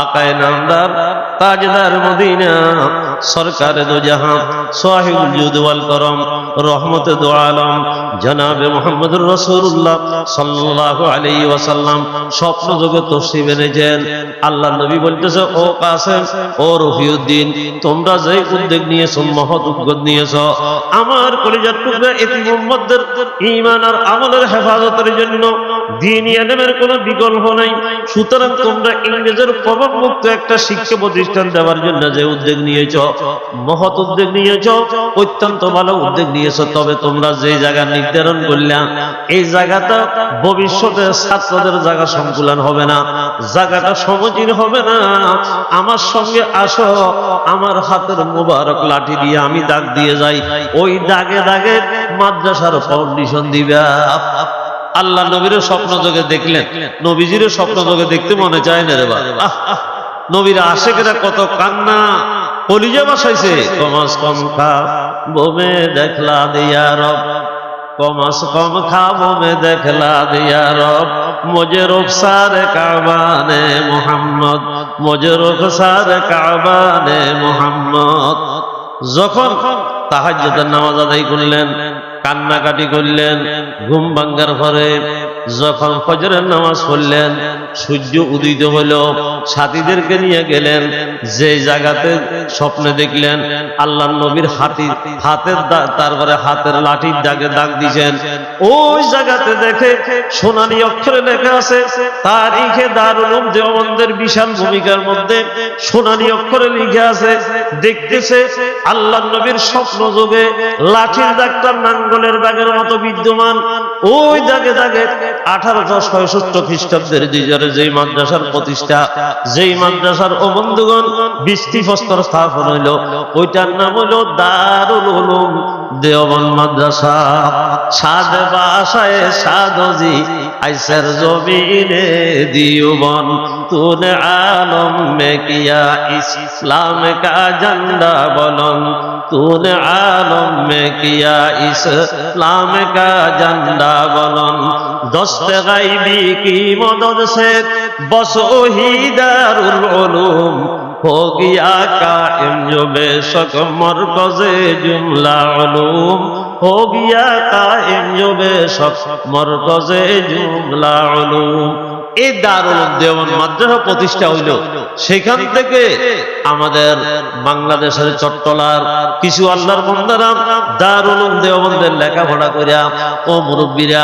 আকায় নামদার তাজদার Medina. সরকার দো জাহান সাহিবুল করম, রহমত দো আলম, জনাবে মোহাম্মদুর রাসূলুল্লাহ সাল্লাল্লাহু আলাইহি ওয়াসাল্লাম, স্বপ্ন যোগে তশরিফ এনেছেন। আল্লাহ নবী বলতেছে, ও কাসেম, ও রফিউদ্দিন, তোমরা যে উদ্যোগ নিয়েছো, মহৎ উদ্যোগ নিয়েছো, আমার কলিজার টুকরা এটি মোহাম্মদদের ঈমান আর আমলের হেফাজতের জন্য দিন ইয়ানের কোনো বিকল্প নাই। সুতরাং তোমরা ইংরেজের প্রভাব মুক্ত একটা শিক্ষা প্রতিষ্ঠান দেওয়ার জন্য যে উদ্যোগ নিয়েছ মহৎ উদ্যোগ নিয়েছ, অত্যন্ত ভালো উদ্যোগ নিয়েছ, তবে তোমরা যে জায়গা নির্ধারণ করলাম এই জায়গাটা ভবিষ্যতে ছাত্রদের জায়গা সংকুলন হবে না, জায়গাটা সমচীন হবে না। আমার সঙ্গে আসো, আমার হাতের লাঠি দিয়ে আমি দাগ দিয়ে যাই, ওই দাগে দাগে মাদ্রাসার ফাউন্ডেশন দিবা। আল্লাহ স্বপ্ন যোগে দেখলেন স্বপ্ন যোগে দেখতে মনে চায় না রে বা। নবীর আশেকেরা কত কান্না। বসাইছে। কমাস দেখলা কমাস বোমে দেখলা যখন তাহাজ্জুদের নামাজ আদায় করলেন, কান্নাকাটি করলেন, ঘুম ভাঙ্গার পরে যখন ফজরের নামাজ পড়লেন, সূর্য উদিত হলো। সাথীদেরকে নিয়ে গেলেন, যে জায়গাতে স্বপ্নে দেখলেন আল্লাহ নবীর হাতি, হাতের তারপরে হাতের লাঠির দাগে দাগ দিয়েছেন। ওই জায়গাতে দেখে সোনালী অক্ষরে লেখা আছে, তারিখে দারুল দেওবন্দের বিশাল ভূমিকার মধ্যে সোনালী অক্ষরে লিখে আছে, দেখতেছে আল্লাহ নবীর স্বপ্ন যোগে লাঠির দাগটা নাঙ্গলের বাগের মতো বিদ্যমান ওই দাগে দাগে আঠারোশো ছয়ষট্টি খ্রিস্টাব্দের দিজারে যেই মাদ্রাসার প্রতিষ্ঠা, যেই মাদ্রাসার ও বন্ধুগণ, বৃষ্টি স্থাপন হইল। ওইটার নাম হলো দারুল দেওবন মাদ্রাসা সাদ বাসায় সাদজি আইসার জমিনে দিওবন, তুন আলম মেকিয়া, ইসলাম কা ঝন্ডা বলন তুন আলম মেকিয়া, ইসলাম কা ঝন্ডা বলন দস্ত গাইবি কি মদদ সে বসো হি উলুম ہو گیا قائم جو بے شک مرکز جملہ علوم ہو گیا قائم جو بے شک مرکز جملہ علوم এই দারুল দেওয়ান মাদ্রাসা প্রতিষ্ঠা হইল। সেখান থেকে আমাদের বাংলাদেশের চট্টলার কিছু আল্লাহর বন্দারা দারুল দেওবন্দের লেখাপড়া করিয়া, ও মুরব্বীরা,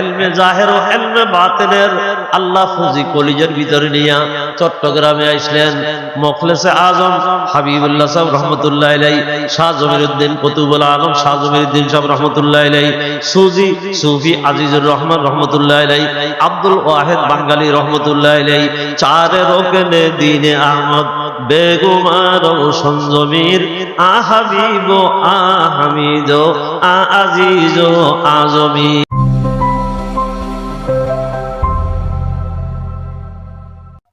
এলমে জাহের ও এলমে বাতেনের আল্লাহ ফুজি কলিজের ভিতরে নিয়া চট্টগ্রামে আসলেন মখলেসে আজম হাবিবুল্লাহ সাহেব রহমতুল্লাহ আলাই শাহ জমিরুদ্দিন কতুবুল আলম, শাহ জমিরুদ্দিন সাহেব রহমতুল্লাহ আলাই সুজি সুফি আজিজুর রহমান রহমতুল্লাহ আলাই আব্দুল ওয়াহেদ বাঙ্গালী রহমতুল্লাহ চারে রোকেনে দিনে আহমদ বেগুমার সঞ্জমীর আহাবিব আহামিদ আজিজ আজমি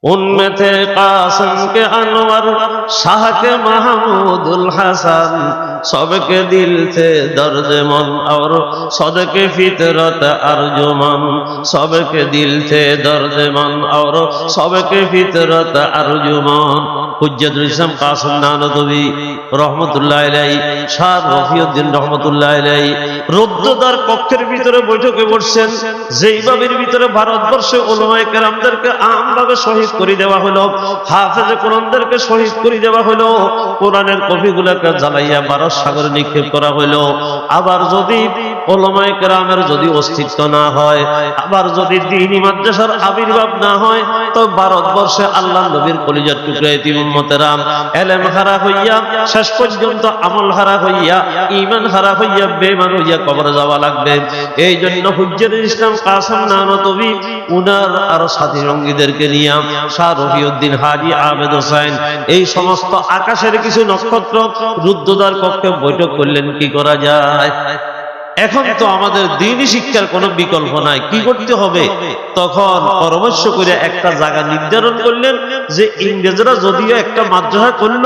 উন্মেতে কাসমকে আনোয়ার, শাহকে মাহমুদুল হাসান, সবকে মন আর, সদকে ফিতরত আরজুমান সবকে মন আর, সবকে ফিতরত আরজুমান ইসলাম কাসম রহমতুল্লাহ আলাই শাহ রফিউদ্দিন রহমতুল্লাহ আলাই কক্ষের ভিতরে বৈঠকে বসছেন। যেইভাবে ভিতরে ভারতবর্ষে ওলমায় কেরামদেরকে আমভাবে শহীদ করে দেওয়া হলো। হাফেজ কোরআনদেরকে শহীদ করে দেওয়া হলো। কোরআনের কপিগুলোকে জ্বালাইয়া মারা সাগরে নিক্ষেপ করা হলো। আবার যদি ওলামায়ে কেরামের যদি অস্তিত্ব না হয়, আবার যদি দিনী মাদ্রাসার আবির্ভাব না হয়, তো ভারতবর্ষে আল্লাহ নবীর কলিজার টুকরা ইতিম উম্মতেরাম এলেম হারা হইয়া, শেষ পর্যন্ত আমল হারা হইয়া ইমান হারা হইয়া বেমান হইয়া কবরে যাওয়া লাগবে। এই জন্য হুজ্জুর ইসলাম কাসম নানতবি উনার আর সাথী সঙ্গীদেরকে নিয়ে শাহ রফিউদ্দিন হাজি আবেদ হোসেন, এই সমস্ত আকাশের কিছু নক্ষত্র রুদ্রদার কক্ষে বৈঠক করলেন, কি করা যায়? এখন তো আমাদের দিনই শিক্ষার কোনো বিকল্প নাই। কি করতে হবে? তখন পরামর্শ করে একটা জায়গা নির্ধারণ করলেন যে ইংরেজরা যদিও একটা মাদ্রাসা করল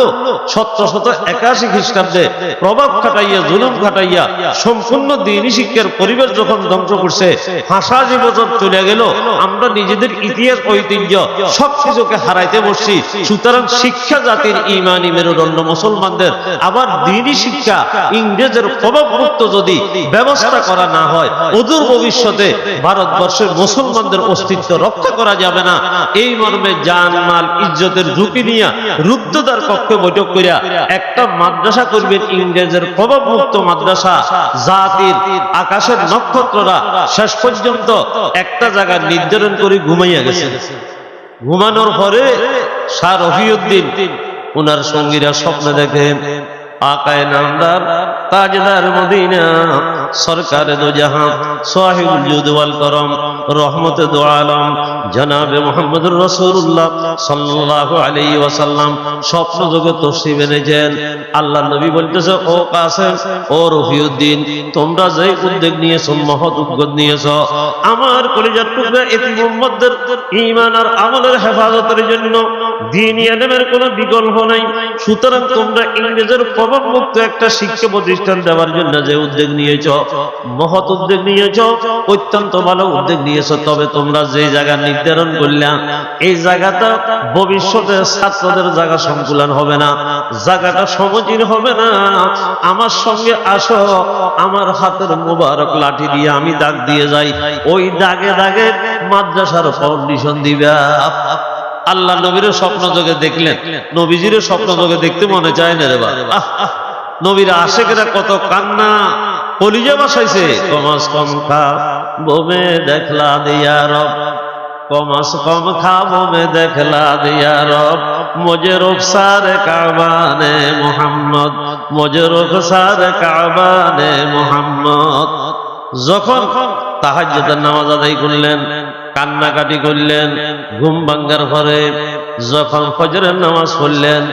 সত্য শত একাশি খ্রিস্টাব্দে প্রভাব খাটাইয়া, জুলুম খাটাইয়া, সম্পূর্ণ দিনই শিক্ষার পরিবেশ যখন ধ্বংস করছে ভাষা জীবন চলে গেল, আমরা নিজেদের ইতিহাস, ঐতিহ্য সবকিছুকে হারাইতে বসছি। সুতরাং শিক্ষা জাতির ইমানি মেরুদণ্ড মুসলমানদের, আবার দিনই শিক্ষা ইংরেজের প্রভাবমুক্ত যদি ব্যবস্থা করা না হয় অদূর ভবিষ্যতে ভারতবর্ষের মুসলমানদের অস্তিত্ব রক্ষা করা যাবে না। এই মর্মে জান মাল ইজ্জতের ঝুঁকি নিয়ে রুদ্ধদার কক্ষে বৈঠক করিয়া একটা মাদ্রাসা করবেন ইংরেজের প্রভাবমুক্ত মাদ্রাসা। জাতির আকাশের নক্ষত্ররা শেষ পর্যন্ত একটা জায়গা নির্ধারণ করে ঘুমাইয়া গেছে। ঘুমানোর পরে সার রফিউদ্দিন ওনার সঙ্গীরা স্বপ্ন দেখেন আকায় নামদার তাজদার মদিনা। সরকারে দো জাহান সাহিবুল জুদ ওয়াল করম, রহমতে দো আলম, জনাবে মোহাম্মদুর রাসূলুল্লাহ সাল্লাল্লাহু আলাইহি ওয়াসাল্লাম স্বপ্ন যোগে তসরিফ এনেছেন। আল্লাহ নবী বলতেছে, ও কাসেম, ও রফিউদ্দিন, তোমরা যে উদ্যোগ নিয়েছো, মহৎ উদ্যোগ নিয়েছো, আমার কলিজার টুকরা এতি মোহাম্মদদের ঈমান আর আমলের হেফাজতের জন্য দিন কোনো বিকল্প নাই। সুতরাং তোমরা ইংরেজের প্রভাব মুক্ত একটা শিক্ষা প্রতিষ্ঠান দেওয়ার জন্য যে উদ্যোগ নিয়েছ মহৎ উদ্যোগ নিয়েছ, অত্যন্ত ভালো উদ্যোগ নিয়েছ, তবে তোমরা যে জায়গা নির্ধারণ করলাম এই জায়গাটা ভবিষ্যতে ছাত্রদের জায়গা সংকুলন হবে না, জায়গাটা সমচীন হবে না। আমার সঙ্গে আসো, আমার হাতের লাঠি দিয়ে আমি দাগ দিয়ে যাই, ওই দাগে দাগে মাদ্রাসার ফাউন্ডেশন দিবা। আল্লাহ স্বপ্ন যোগে দেখলেন স্বপ্ন যোগে দেখতে মনে চায় না রে বা নবীর আশেকেরা কত কান্না। কলিজা বাসাইছে, কমাস কম খা, বোমে দেখলা দিয়া রব। কমাস কম খা, বোমে দেখলা দিয়া রব। মজে রুখসার কাবানে মোহাম্মদ মজে রুখসার কাবানে মোহাম্মদ। যখন তাহাজ্জুদের নামাজ আদায় করলেন, কান্নাকাটি করলেন, ঘুম ভাঙ্গার ঘরে যখন ফজরের নামাজ পড়লেন,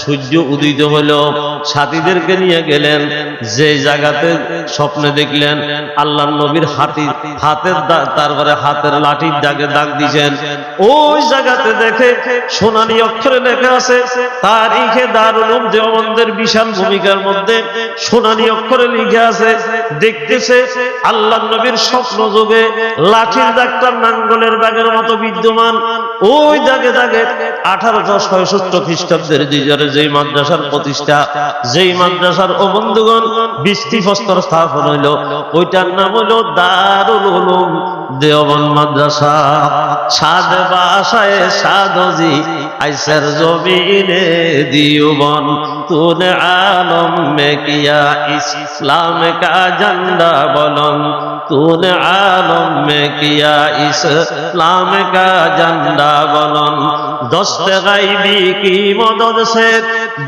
সূর্য উদিত হইল সাথীদেরকে নিয়ে গেলেন। যে জায়গাতে স্বপ্নে দেখলেন আল্লাহ নবীর হাতি হাতের তারপরে হাতের লাঠির দাগে দাগ দিয়েছেন। ওই জায়গাতে দেখে সোনালী অক্ষরে লেখা আছে, তারিখে দারুল দেওবন্দের বিশাল ভূমিকার মধ্যে সোনালী অক্ষরে লিখে আছে, দেখতেছে আল্লাহ নবীর স্বপ্ন যোগে লাঠির দাগটা নাঙ্গলের দাগের মতো বিদ্যমান। ওই দাগে দাগে আঠারোশো ছয়ষট্টি খ্রিস্টাব্দের দিজারে যেই মাদ্রাসার প্রতিষ্ঠা, যেই মাদ্রাসার ও বন্ধুগণ, বৃষ্টি ফস্তর স্থাপন হইল। ওইটার নাম হলো দারুল দেওবন মাদ্রাসা, সাদ বাসায় সাদজি, আইসার জমিনে দিওবন তুন আলম মে কিয়া ইসলাম কা জান্ডা বলন, তুন আলম মে কিয়া ইসলাম কা জান্ডা বলন। দস্ত গাইবি কি মদদ সে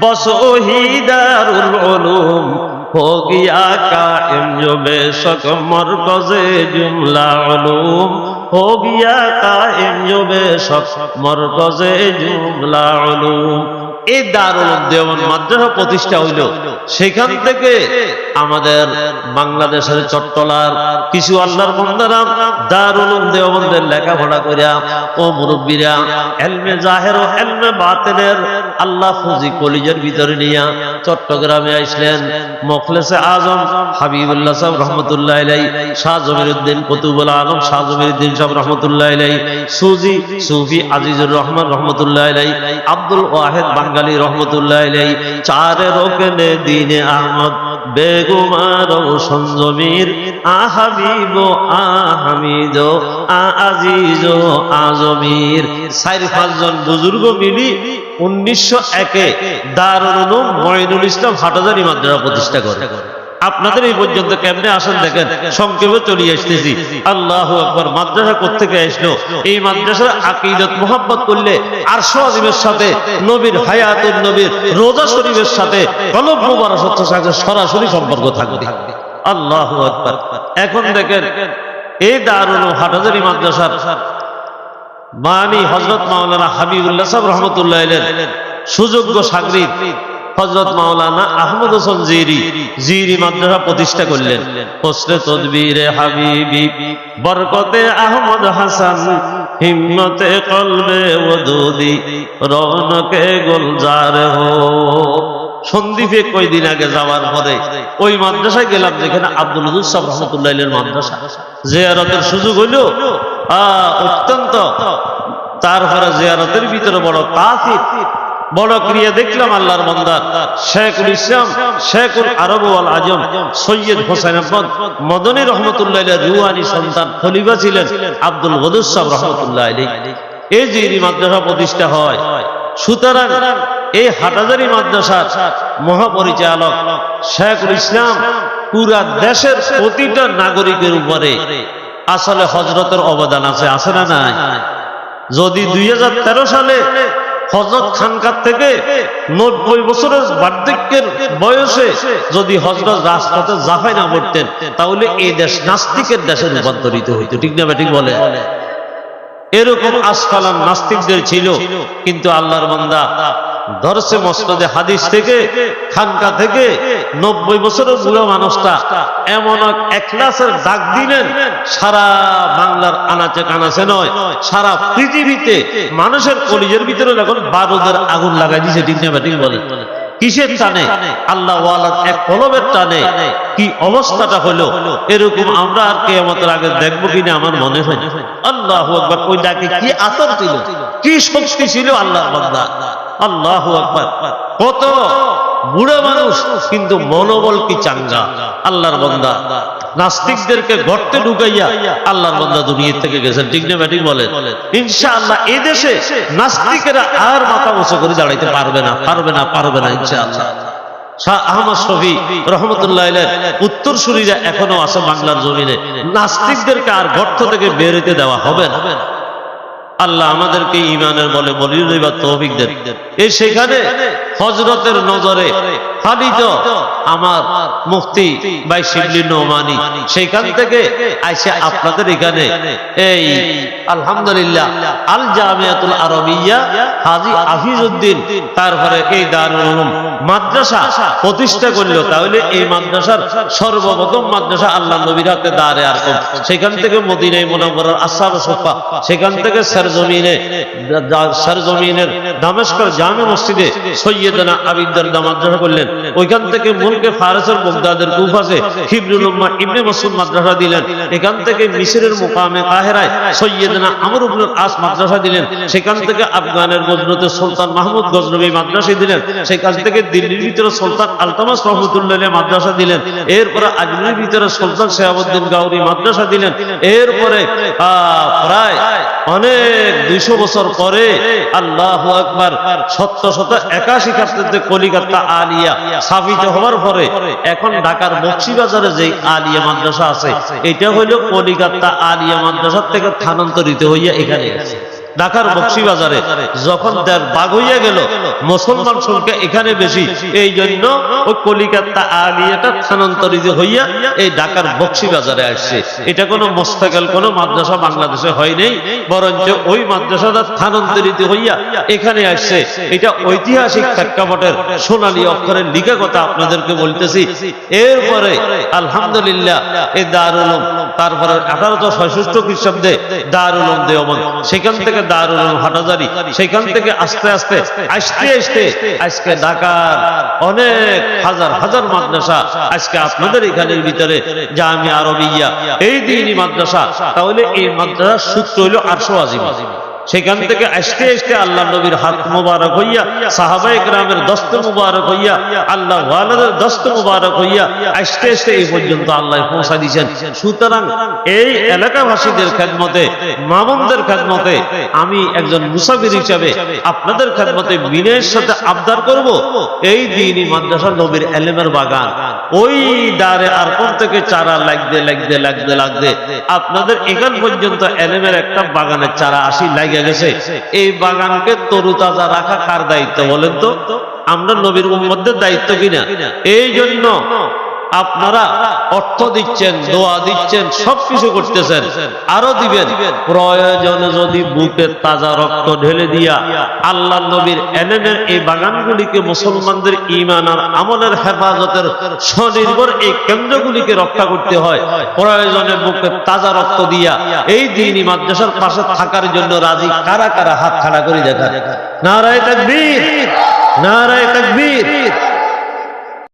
বসো হিদারুল হোগিয়া কায়েম জবে সক মরকজে হোগিয়া কায়েম জবে সক মরকজে জুমলা উলুম। এই দারুল দেওয়ান মাদ্রাসা প্রতিষ্ঠা হইল সেখান থেকে আমাদের বাংলাদেশের চট্টলার কিছু আল্লাহর বন্দারা দারুল দেওবন্দের লেখাপড়া করিয়া, ও মুরব্বীরা, এলমে জাহের এলমে আল্লাহ ফুজি কলিজের ভিতরে নিয়া চট্টগ্রামে আসলেন। মখলেসে আজম হাবিবুল্লাহ সাহেব রহমতুল্লাহ আলাই শাহ জমির উদ্দিন কুতুবুল আলম, শাহ জমির উদ্দিন সাহেব রহমতুল্লাহ আলাই সুজি সুফি আজিজুর রহমান রহমতুল্লাহ আলাই আব্দুল ওয়াহেদ বাঙ্গালী রহমতুল্লাহ আলাই চারে রোকেনে দিনে আহমদ বেগুমার সঞ্জমীর আহাবিব আহামিদ আজিজ আজমির চার পাঁচজন বুজুর্গ মিলি উনিশশো একে দারুল ময়নুল ইসলাম হাটাজারি মাদ্রাসা প্রতিষ্ঠা করে। আপনাদের এই পর্যন্ত কেমনে আসেন দেখেন? সংক্ষেপে চলে আসতেছি। আল্লাহ আকবর, মাদ্রাসা কোথেকে আসলো? এই মাদ্রাসার আকিদত মোহাম্মত করলে আরশো আজিমের সাথে, নবীর হায়াতুল নবীর রোজা শরীফের সাথে সরাসরি সম্পর্ক থাকবে। আল্লাহ আকবর। এখন দেখেন, এই দারুল হাটাজারি মাদ্রাসার মানি হজরত মাওলানা হাবিবুল্লাহ সাহেব রহমতুল্লাহ সুযোগ্য সাগরিদ হজরত মাওলানা আহমদ হোসেন জিরি জিরি মাদ্রাসা প্রতিষ্ঠা করলেন। হোসনে তদবিরে হাবিবি, বরকতে আহমদ হাসান, হিম্মতে কলবে ওদুদি, রৌনকে গুলজার হো। সন্দীপে কয়দিন আগে যাওয়ার পরে ওই মাদ্রাসায় গেলাম যেখানে আব্দুল হুসাব রহমতুল্লাহ মাদ্রাসা। জিয়ারতের সুযোগ হইল অত্যন্ত। তারপরে জিয়ারতের ভিতরে বড় তাফিক। বড় ক্রিয়া দেখলাম আল্লাহর মন্দার শেখুল ইসলাম শেখুল আরব আল আজম, সৈয়দ হোসেন আহমদ, মদনী রহমতুল্লাহ রুহানি সন্তান খলিফা ছিলেন আব্দুল গদুসাব রহমতুল্লাহ আলী এই যে মাদ্রাসা প্রতিষ্ঠা হয়, সুতরাং এই হাটাজারি মাদ্রাসার মহাপরিচালক শেখুল ইসলাম পুরা দেশের প্রতিটা নাগরিকের উপরে আসলে হজরতের অবদান আছে আছে না নাই? যদি দুই হাজার তেরো সালে হজরত খানকার থেকে নব্বই বছরের বার্ধক্যের বয়সে যদি হজরত রাজপথে জাফাই না পড়তেন, তাহলে এই দেশ নাস্তিকের দেশে রূপান্তরিত হইত। ঠিক না ঠিক বলে? এরকম আসফালান নাস্তিকদের ছিল, কিন্তু আল্লাহর বান্দা ধরছে মসনদে হাদিস থেকে, খানকা থেকে নব্বই বছরের বুড়ো মানুষটা এমন এক একলাসের ডাক দিলেন, সারা বাংলার আনাচে কানাচে নয়, সারা পৃথিবীতে মানুষের কলিজের ভিতরে যখন বারুদের আগুন লাগাই দিছে, ঠিক না বলে? কিসের টানে? আল্লাহ এক কলমের টানে কি অবস্থাটা হলো? এরকম আমরা আর কেয়ামতের আগে দেখব কিনা আমার মনে হয় আল্লাহ আকবার, ওই ডাকে কি আতর ছিল? কি শক্তি ছিল? আল্লাহ বান্দা। আল্লাহ আকবার। কত? বুড়ো মানুষ, কিন্তু মনোবল কি চাঙ্গা? আল্লাহর বান্দা। নাস্তিকদেরকে গর্তে ঢুকাইয়া আল্লাহর বান্দা দুনিয়া থেকে গেছেন। ঠিক না ব্যাটিক বলেন? ইনশাআল্লাহ এই দেশে নাস্তিকেরা আর মাথা উঁচু করে দাঁড়াইতে পারবে না পারবে না পারবে না শফি রহমতুল্লাহ উত্তর সুরিরা এখনও আছে বাংলার জমিনে। নাস্তিকদেরকে আর গর্ত থেকে বেরোতে দেওয়া হবে না। আল্লাহ আমাদেরকে ইমানের বলে বলি বা তৌফিক দেন। এই সেখানে হজরতের নজরে খালিদ আমার মুফতি বাই শিবলি নোমানি। সেখান থেকে আইসে আপনাদের এখানে। এই আলহামদুলিল্লাহ আল জামিয়াতুল আরবিয়া হাজি হাফিজউদ্দিন তারপরে এই দারুল মাদ্রাসা প্রতিষ্ঠা করল। তাহলে এই মাদ্রাসার সর্বপ্রথম মাদ্রাসা আল্লাহ নবীর হাতে দাঁড়ে আর সেখান থেকে মদিনায় মোনাম্বরার আসাব সোফা, সেখান থেকে সরজমিনে সরজমিনের দামেস্কর জামে মসজিদে সৈয়দনা আবিদার মাদ্রাসা করলেন। ওইখান থেকে মুলকে ফারসের বগদাদের হিবরুল উম্মাহ ইবনে মাসউদ মাদ্রাসা দিলেন। এখান থেকে মিশরের মুকামে কাহেরায় সৈয়দনা আমর ইবনুল আস মাদ্রাসা দিলেন। সেখান থেকে আফগানের গজনতে সুলতান মাহমুদ গজনবী মাদ্রাসা দিলেন। সেখান থেকে দিল্লির ভিতরে সুলতান আলতামাস রহমতুল্লাহ মাদ্রাসা দিলেন। এরপরে আজমিরের ভিতরে সুলতান শেহাবুদ্দিন গাউরি মাদ্রাসা দিলেন। এরপরে প্রায় অনেক দুইশো বছর পরে আল্লাহ আকবার সত্য শত একাশি খ্রিস্টাব্দে কলিকাতা আলিয়া স্থাপিত হওয়ার পরে এখন ঢাকার বক্সিবাজারে যে আলিয়া মাদ্রাসা আছে, এটা হইল কলিকাতা আলিয়া মাদ্রাসার থেকে স্থানান্তরিত হইয়া এখানে আছে। ঢাকার বক্সিবাজারে যখন তার বাঘ হইয়া গেল মুসলমান সংখ্যা এখানে বেশি। এই জন্য ওই কলিকাতা আলিয়াটা স্থানান্তরিত হইয়া এই ঢাকার বক্সিবাজারে আসছে। এটা কোনো মোস্তাকাল কোনো মাদ্রাসা বাংলাদেশে হয় নাই বরঞ্চ ওই মাদ্রাসাটা স্থানান্তরিত হইয়া এখানে আসছে। এটা ঐতিহাসিক প্রেক্ষাপটের সোনালী অক্ষরের লিখা কথা আপনাদেরকে বলতেছি। এরপরে আলহামদুলিল্লাহ এই দারুল তারপরে আঠারোশো ছয়ষষ্ঠ খ্রিস্টাব্দে দারুল উলুম দেওবন্দ। সেখান থেকে দারুল হাটাজারি। সেখান থেকে আস্তে আস্তে, আসতে আস্তে, আজকে ঢাকার অনেক হাজার হাজার মাদ্রাসা আজকে আপনাদের এখানের ভিতরে যা জামি আরবিয়া। এই দিনই মাদ্রাসা। তাহলে এই মাদ্রাসার সূত্র হইল আটশো আজিমা সেখান থেকে আসতে আসতে আল্লাহ নবীর হাত মুবারক হইয়া সাহাবাই গ্রামের দস্ত মুবারক হইয়া, আল্লাহ দস্ত মুবারক হইয়া আসতে আসতে এই পর্যন্ত আল্লাহ পৌঁছা দিয়েছেন। সুতরাং এই এলাকাবাসীদের খেদমতে মামুনদের খেদমতে, আমি একজন মুসাফির হিসাবে আপনাদের খেদমতে বিনয়ের সাথে আবদার করব। এই দিনই মাদ্রাসা নবীর এলেমের বাগান। ওই ডারে আর কোন থেকে চারা লাগতে লাগতে লাগতে লাগতে আপনাদের এখান পর্যন্ত এলেমের একটা বাগানের চারা আসি লাগে গেছে। এই বাগানকে তরুতাজা রাখা কার দায়িত্ব বলেন তো? আমরা নবীর মধ্যে দায়িত্ব কিনা? এই জন্য আপনারা অর্থ দিচ্ছেন, দোয়া দিচ্ছেন, সবকিছু করতেছেন, আরও দিবেন। প্রয়োজনে যদি বুকে তাজা রক্ত ঢেলে দিয়া আল্লাহ নবীর এনেনের এই বাগানগুলিকে মুসলমানদের ইমান আর আমলের হেফাজতের স্বনির্ভর এই কেন্দ্রগুলিকে রক্ষা করতে হয়। প্রয়োজনে বুকে তাজা রক্ত দিয়া এই দিনই মাদ্রাসার পাশে থাকার জন্য রাজি কারা কারা হাত খাড়া করে দেখা নারায় তাকবীর নারায় তাকবীর।